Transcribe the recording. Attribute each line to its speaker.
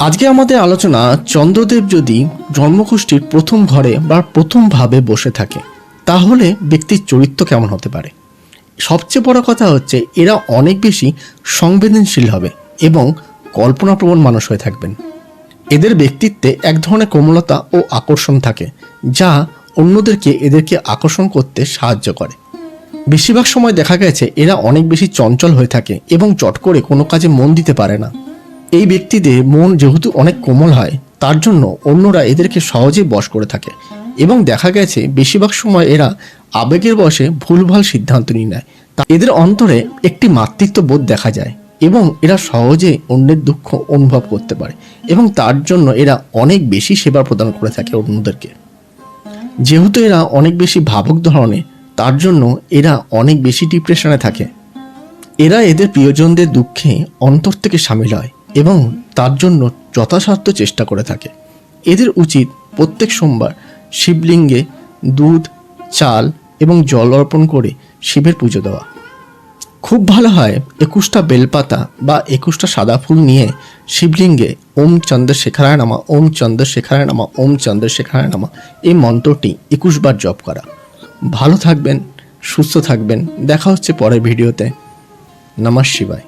Speaker 1: আজকে আমাদের আলোচনা চন্দ্রদেব যদি জন্মকুষ্ঠির প্রথম ঘরে বা প্রথম ভাবে বসে থাকে, তাহলে ব্যক্তির চরিত্র কেমন হতে পারে? সবচেয়ে বড় কথা হচ্ছে এরা অনেক বেশি সংবেদনশীল হবে এবং কল্পনাপ্রবণ মানুষ হয়ে থাকবেন। এদের ব্যক্তিত্বে এক ধরনের কোমলতা ও আকর্ষণ থাকে, যা অন্যদেরকে এদেরকে আকর্ষণ করতে সাহায্য করে। বেশিরভাগ সময় দেখা গেছে এরা অনেক বেশি চঞ্চল হয়ে থাকে এবং চট করে কোনো কাজে মন দিতে পারে না। এই ব্যক্তিদের মন যেহেতু অনেক কোমল হয়, তার জন্য অন্যরা এদেরকে সহজেই বশ করে থাকে এবং দেখা গেছে বেশিরভাগ সময় এরা আবেগের বশে ভুলভাল সিদ্ধান্ত নিয়ে নেয়। তা এদের অন্তরে একটি মাতৃত্ব বোধ দেখা যায় এবং এরা সহজে অন্যের দুঃখ অনুভব করতে পারে এবং তার জন্য এরা অনেক বেশি সেবা প্রদান করে থাকে অন্যদেরকে। যেহেতু এরা অনেক বেশি ভাবুক ধরনের, তার জন্য এরা অনেক বেশি ডিপ্রেশনে থাকে। এরা এদের প্রিয়জনদের দুঃখে অন্তর থেকে সামিল হয়। এবং তার জন্য যথাসাধ্য চেষ্টা করে থাকে। এদের উচিত প্রত্যেক সোমবার শিবলিঙ্গে দুধ, চাল এবং জল অর্পণ করে শিবের পুজো দেওয়া। খুব ভালো হয় একুশটা বেলপাতা বা একুশটা সাদা ফুল নিয়ে শিবলিঙ্গে ওম চন্দ্রশেখরায় নামা, ওম চন্দ্রশেখরায় নামা, ওম চন্দ্রশেখরায় নামা এই মন্ত্রটি একুশ বার জপ করা। ভালো থাকবেন, সুস্থ থাকবেন। দেখা হচ্ছে পরের ভিডিওতে। নমঃ শিবায়।